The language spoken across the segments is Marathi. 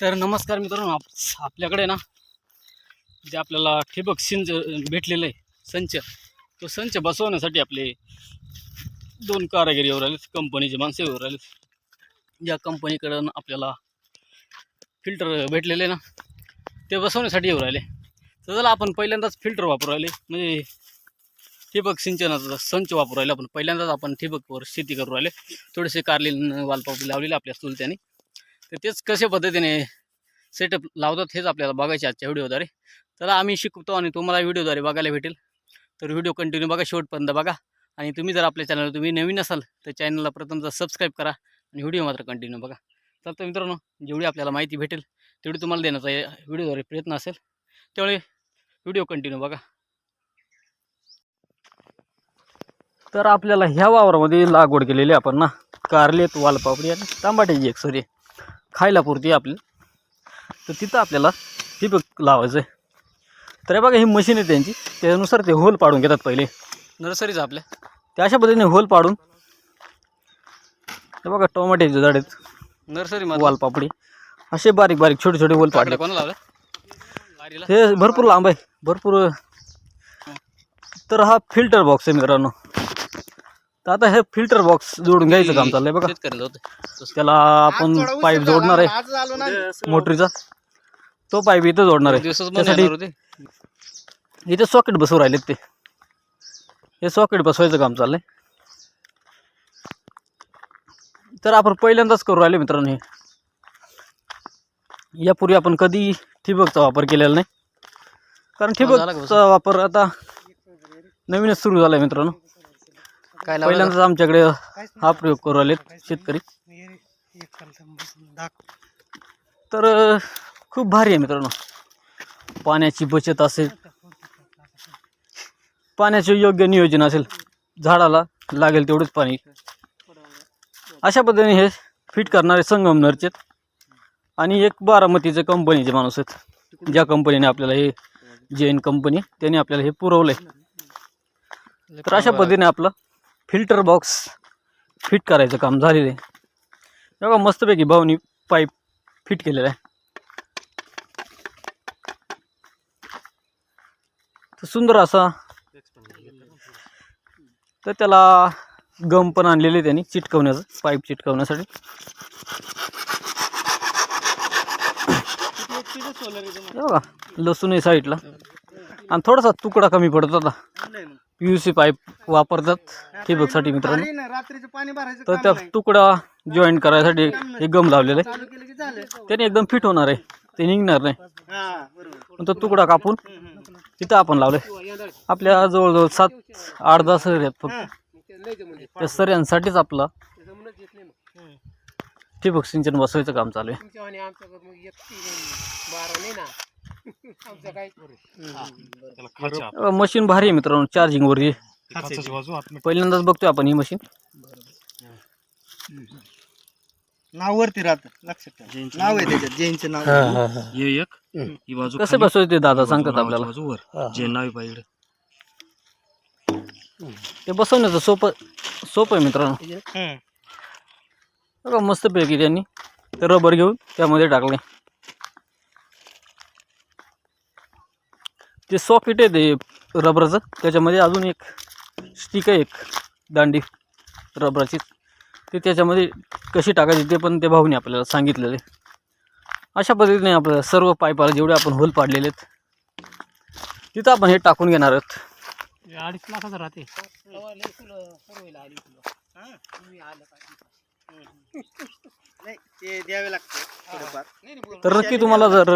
तर नमस्कार मित्रांनो आप आपल्याकडे ना जे आपल्याला ठिबक सिंच भेटलेलं आहे संच तो संच बसवण्यासाठी आपले दोन कारागिरी येऊ राहिले कंपनीचे माणसं येऊ राहिले ज्या कंपनीकडून आपल्याला फिल्टर भेटलेले ना ते बसवण्यासाठी येऊ राहिले. तर चला आपण पहिल्यांदाच फिल्टर वापरू राहिले म्हणजे ठिबक सिंचनाचा संच वापरू राहिले आपण. पहिल्यांदाच आपण ठिबकवर शेती करू राहिले. थोडेसे कारलीन वालपापडी लावलेले आपल्या चुलत्याने. तर तेच कशा पद्धतीने सेटअप लावतात हेच आपल्याला बघायचे आजच्या व्हिडिओद्वारे. तर आम्ही शिकवतो आणि तुम्हाला व्हिडिओद्वारे बघायला भेटेल. तर व्हिडिओ कंटिन्यू बघा शेवटपर्यंत बघा. आणि तुम्ही जर आपल्या चॅनलवर तुम्ही नवीन असाल तर चॅनलला प्रथमतः सबस्क्राईब करा आणि व्हिडिओ मात्र कंटिन्यू बघा. तर तर मित्रांनो जेवढी आपल्याला माहिती भेटेल तेवढी तुम्हाला देण्याचा व्हिडिओद्वारे प्रयत्न असेल. त्यामुळे व्हिडिओ कंटिन्यू बघा. तर आपल्याला ह्या वावरामध्ये लागवड केलेली आपण ना कारलेत वालपापडी आणि तांबाट्याची एक सॉरी. खायला पुरती आपली. तर तिथं आपल्याला ठिबक लावायचं आहे. तर हे बघा ही मशीन आहे त्यांची. त्यानुसार ते होल पाडून घेतात पहिले. नर्सरीच आपल्या. ते अशा पद्धतीने होल पाडून. हे बघा टोमॅटोचे झाड आहेत. नर्सरी वालपापडी असे बारीक बारीक छोटे छोटे होल पाडले. कोण लावलं? हे भरपूर लांब आहे. भरपूर. तर हा फिल्टर बॉक्स आहे मित्रांनो. तर आता हे फिल्टर बॉक्स जोडून घ्यायचं काम चाललंय बघा. त्याला आपण पाईप जोडणार आहे. मोटरीचा. तो पाईप इथं जोडणार आहे. त्यासाठी इथे सॉकेट बसवून राहिलेत ते. हे सॉकेट बसवायचं काम चाललंय. तर आपण पहिल्यांदाच करू राहिले मित्रांनो हे. यापूर्वी आपण कधी ठिबकचा वापर केलेला नाही. कारण ठिबकचा वापर आता नवीनच सुरू झाला आहे मित्रांनो. काय पहिल्यांदाच आमच्याकडे हा प्रयोग करू आलेत शेतकरी. तर खूप भारी आहे मित्रांनो. पाण्याची बचत असेल पाण्याचे योग्य नियोजन असेल झाडाला लागेल तेवढंच पाणी. अशा पद्धतीने हे फिट करणारे संगमनरचे आणि एक बारामतीचे कंपनीचे माणूस आहेत. ज्या कंपनीने आपल्याला हे जे एन कंपनी त्यांनी आपल्याला हे पुरवलं आहे तर अशा पद्धतीने आपलं फिल्टर बॉक्स फिट करायचं काम झालेलं आहे. बघा मस्तपैकी भाऊनी पाईप फिट केलेला आहे. सुंदर असा तर त्याला गम पण आणलेले त्यांनी चिटकवण्याचं पाईप चिटकवण्यासाठी. बघा लसूण आहे साईडला. आणि थोडासा तुकडा कमी पडत होता पी यू सी पाईप वापरतात ठिबकसाठी मित्रांनो. रात्रीचं पाणी भरायचं तर त्या. तुकडा जॉईन करायसाठी हे गम लावलेलं आहे. त्याने एकदम फिट होणार आहे. ते निघणार नाही. हा तो तुकडा कापून तिथं आपण लावलंय. आपल्या जवळजवळ सात आठ दहा सर आहेत फक्त. त्या सऱ्यांसाठीच आपला ठिबक सिंचन बसवायचं काम चालू आहे. मशीन भारी आहे मित्रांनो पहिल्यांदाच बघतोय आपण ही मशीन. नाव वरती राहत लक्षात ठेवा. नाव आहे त्याच्यात जैनचं नाव हे एक ही बाजू कसे बसवायचे ते दादा? सांगतात आपल्याला. बाजू वर. जे नाव पाहिजे ते बसवण्याचं सोपं सोपं आहे मित्रांनो. हम्म. बघा मस्तपैकी त्यांनी ते रबर घेऊन त्यामध्ये टाकले. ते सॉकेट आहे ते रबरचं त्याच्यामध्ये अजून एक स्टिक आहे एक दांडी रबराची. ते त्याच्यामध्ये कशी टाकायची ते पण ते भाऊने आपल्याला सांगितलेले. अशा पद्धतीने आपलं सर्व पाईपाला जेवढे आपण होल पाडलेले आहेत तिथं आपण हे टाकून घेणार आहोत. अडीच लाखाचं राहते. नाही ते द्यावे लागते थोडंफार तर नक्की तुम्हाला जर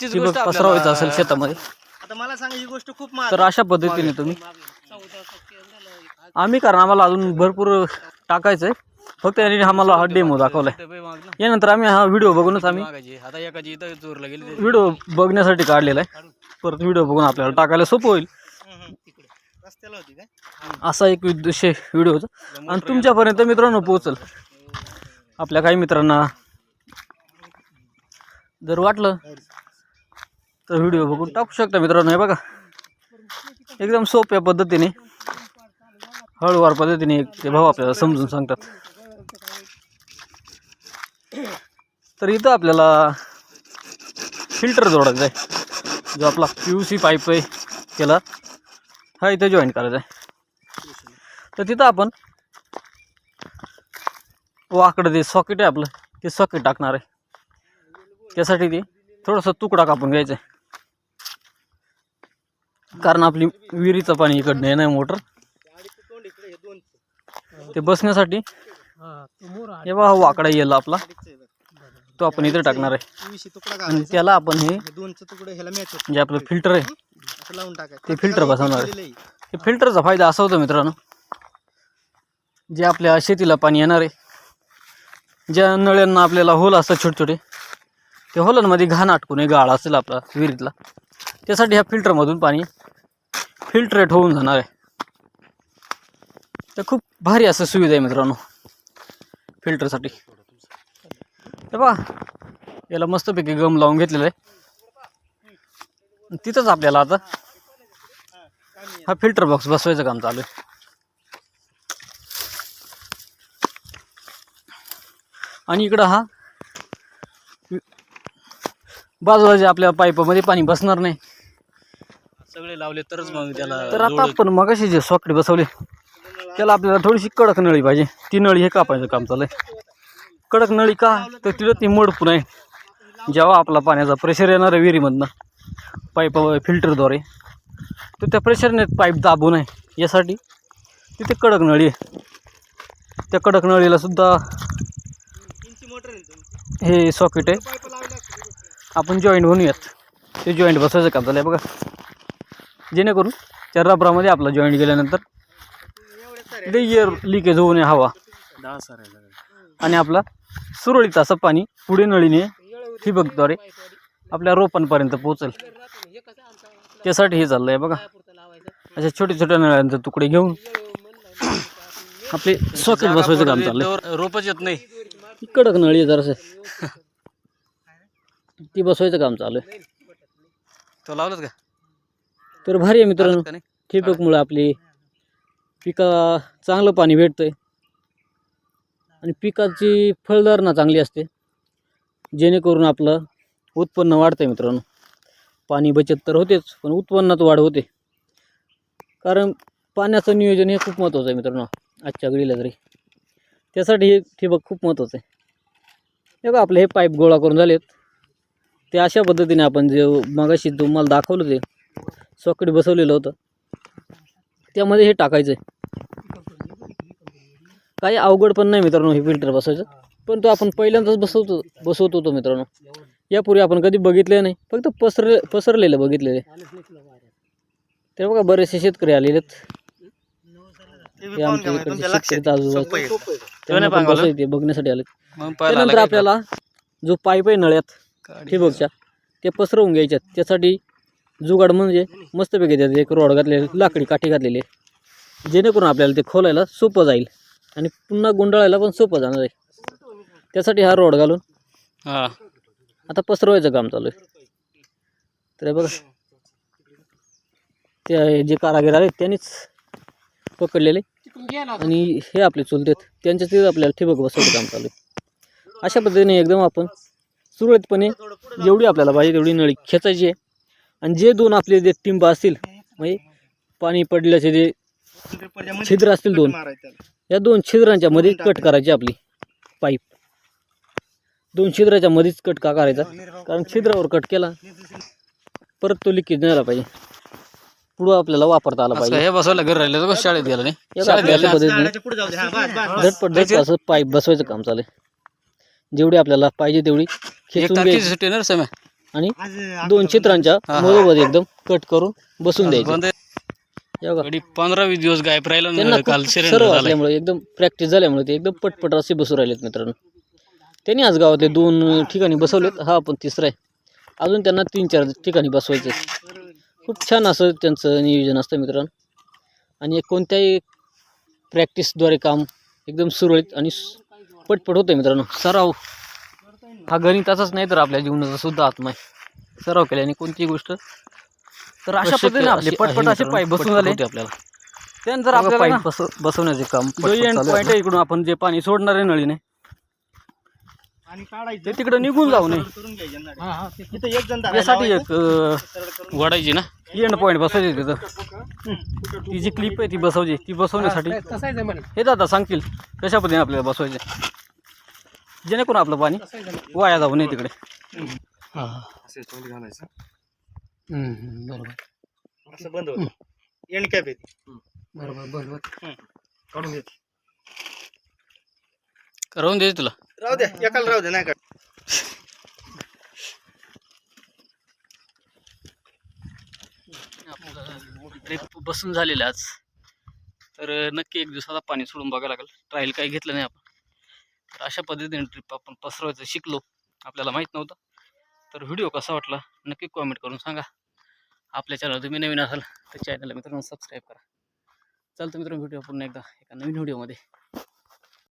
ठिबक पसरवायचं असेल शेतामध्ये आता मला सांगा ही गोष्ट खूप तर अशा पद्धतीने तुम्ही आम्ही कारण आम्हाला अजून भरपूर टाकायचं आहे फक्त यांनी आम्हाला हा डेमो दाखवलाय. यानंतर आम्ही हा व्हिडिओ बघूनच आम्ही व्हिडिओ बघण्यासाठी काढलेला आहे. परत व्हिडिओ बघून आपल्याला टाकायला सोपं होईल. असा एक विषय व्हिडिओचा आणि तुमच्यापर्यंत मित्रांनो पोहोचल. आपल्या काही मित्रांना जर वाटलं तर व्हिडिओ बघून टाकू शकता मित्रांनो. हे बघा. एकदम सोप्या पद्धतीने हळूवार पद्धतीने ते भाऊ आपल्याला समजून सांगतात. तर इथं आपल्याला फिल्टर जोडायचा आहे. जो आपला पी यू सी पाईप आहे त्याला हा इथं जॉईन करायचा आहे. तर तिथं आपण वाकडं ते सॉकेट आहे आपलं ते सॉकेट टाकणार आहे. त्यासाठी ते थोडंसं तुकडा कापून घ्यायचं आहे. कारण आपली विहिरीचं पाणी इकडनं आहे नाही मोटर. ते बसण्यासाठी. हे बा हा वाकडा येईल आपला. तो आपण इथे टाकणार आहे. आणि त्याला आपण हे जे आपलं फिल्टर आहे. असं लावून टाकायचं. ते filter बसवणार आहे. आहे. हे फिल्टरचा फायदा असा होतो मित्रांनो जे आपल्या शेतीला पाणी येणार आहे. ज्या नळ्यांना आपल्याला होल असतात छोटे छोटे त्या होलांमध्ये घाण अटकून नये गाळ असेल आपला विहिरीतला. त्यासाठी ह्या फिल्टरमधून पाणी फिल्टरेट होऊन जाणार आहे. तर खूप भारी असं सुविधा आहे मित्रांनो. फिल्टरसाठी हे बघा याला मस्तपैकी गम लावून घेतलेलं आहे. तिथंच आपल्याला आता हा फिल्टर बॉक्स बसवायचं काम चालू आहे. आणि इकडं हा बाजूला जे आपल्या पाईपामध्ये पाणी बसणार नाही. सगळे लावले तरच मग त्याला तर आता आपण मगाशी जे सॉकेट बसवले त्याला आपल्याला थोडीशी कडक नळी पाहिजे. ती नळी हे कापायचं काम चालू आहे कडक नळी का? तर तिथं ती मोडपून आहे. जेव्हा आपला पाण्याचा प्रेशर येणार आहे विहिरीमधनं पाईप फिल्टरद्वारे तर त्या प्रेशरने पाईप दाबू नये यासाठी तिथे कडक नळी आहे. त्या कडक नळीला सुद्धा हे सॉकेट आहे. आपण जॉईंट बनवूयात. ते जॉईंट बसवायचं काम झालं आहे बघा. जेणेकरून त्या रबरामध्ये आपला जॉईंट गेल्यानंतर एअर लिकेज होऊ नये हवा दहा सर आहे आणि आपला सुरळीत असं पाणी पुढे नळीने ठिबकद्वारे आपल्या रोपांपर्यंत पोचेल त्यासाठी हे चाललं आहे बघा. अशा छोट्या छोट्या नळ्यांचे तुकडे घेऊन आपले सॉकेट बसवायचं काम चाललंय. रोपच येत नाही. कडक नळी आहे जरासं. ती बसवायचं काम चालू आहे तो लावलात का? तर भारी आहे मित्रांनो. ठिबकमुळे आपली पिका चांगलं पाणी भेटतं आहे आणि पिकाची फळधारणा चांगली असते. जेणेकरून आपलं उत्पन्न वाढतं आहे मित्रांनो. पाणी बचत तर होतेच पण उत्पन्नात वाढ होते. कारण पाण्याचं नियोजन हे खूप महत्त्वाचं आहे मित्रांनो आजच्या घडीला तरी. त्यासाठी हे ठिबक खूप महत्त्वाचं आहे. हे बघा आपले हे पाईप गोळा करून झालेत. ते अशा पद्धतीने आपण जे मगाशी तुम्हाला दाखवलं ते सॉकेट बसवलेलं होतं. त्यामध्ये हे टाकायचं आहे काही अवघड पण नाही मित्रांनो हे फिल्टर बसवायचं पण तो आपण पहिल्यांदाच बसवतो बसवत होतो मित्रांनो. यापूर्वी आपण कधी बघितले नाही फक्त पसर पसरलेलं बघितलेले तर बघा बरेचसे शेतकरी आलेले आहेत. बघण्यासाठी आले त्यानंतर आपल्याला जो पाईप आहे नळ्यात ठिबकच्या ते पसरवून घ्यायच्यात. त्यासाठी जुगाड म्हणजे मस्तपैकी त्यात एक रोड घातलेली लाकडी काठी घातलेली जेणेकरून आपल्याला ते खोलायला सोपं जाईल. आणि पुन्हा गुंडाळायला पण सोपं जाणार आहे. त्यासाठी हा रोड घालून. हा. आता पसरवायचं काम चालू आहे. तर बघा. ते जे कारागीर आले त्यांनीच पकडलेले. आणि हे आपले चुलतेत त्यांच्या तिथे आपल्याला ठिबक बसवायचं काम चालू आहे. अशा पद्धतीने एकदम आपण सुरळीतपणे जेवढी आपल्याला पाहिजे तेवढी नळी खेचायची आहे. आणि जे दोन आपले जे टिंब असतील म्हणजे पाणी पडल्याचे जे छिद्र असतील दोन. या दोन छिद्रांच्या मध्ये कट करायची आपली पाईप. दोन छिद्राच्या मध्येच कट का करायचा? कारण छिद्रावर कट केला परत तो लिकेज नाही आला पाहिजे. पुढं आपल्याला वापरता आला पाहिजे. हे बसवायला घर राहिलं तर शाळेत गेलं नाही. हा. झटपट झटपट असं पाईप बसवायचं काम चालू आहे जेवढी आपल्याला पाहिजे तेवढी खेचून आणि दोन चित्रांच्या हा, हा. मधोमध एकदम कट करून बसून द्यायचे. हे गडी पंधरा वीस दिवस गायब राहिला त्यांना ना काल खूप सिलेंडर सर्व झालाय. असल्यामुळे एकदम प्रॅक्टिस झाल्यामुळे ते एकदम पटपट असे बसू राहिलेत मित्रांनो. त्यांनी आज गावातले दोन ठिकाणी बसवलेत हा पण तिसरा आहे. अजून त्यांना तीन चार ठिकाणी बसवायचे खूप छान असं त्यांचं नियोजन असतं मित्रांनो. आणि कोणत्याही प्रॅक्टिसद्वारे काम एकदम सुरळीत आणि सु- पटपट होतं मित्रांनो. सराव. हा गणिताचाच नाही तर आपल्या जीवनाचा सुद्धा आत्मा आहे. सराव केल्याने कोणतीही गोष्ट तर अशा पद्धतीने आपले पटपट असे पाईप बसून झाले. आपल्याला. त्यानंतर आपल्याला बसव बसवण्याचे काम जो पटपट एंड चालू आहे पॉईंट आहे इकडून आपण जे पाणी सोडणार आहे नळीने आणि काढायचं. ते तिकडं निघून जाऊ नये. सरळ करून घ्यायचे नळी. इथं एक जण यासाठी एक वडायची ना? एंड पॉईंट बसवायची तिथं. ती जी क्लिप आहे ती बसवायची ती बसवण्यासाठी हे दादा सांगतील कशा पद्धतीने आपल्याला बसवायचे. जेणेकरून आपलं पाणी वाया जाऊ नये तिकडे. हा बरोबर. असं बंद होतं. एंड कॅप येते बरोबर बरोबर. काढून घ्यायची राहून दे तुला. राहू द्या एकाला राहू द्या नाही काढ ट्रिप बसून झालेलं आज. तर नक्की एक दिवसाला पाणी सोडून बघायला लागेल. ट्रायल काही घेतलं नाही आपण. तर अशा पद्धतीने ट्रिप आपण पसरवायचं शिकलो. आपल्याला माहीत नव्हतं. तर व्हिडिओ कसा वाटला नक्की कॉमेंट करून सांगा. आपल्या चॅनल तुम्ही नवीन असाल तर चॅनलला मित्रांनो सबस्क्राईब करा. चालतं मित्रांनो व्हिडिओ पुन्हा एकदा एका नवीन व्हिडिओमध्ये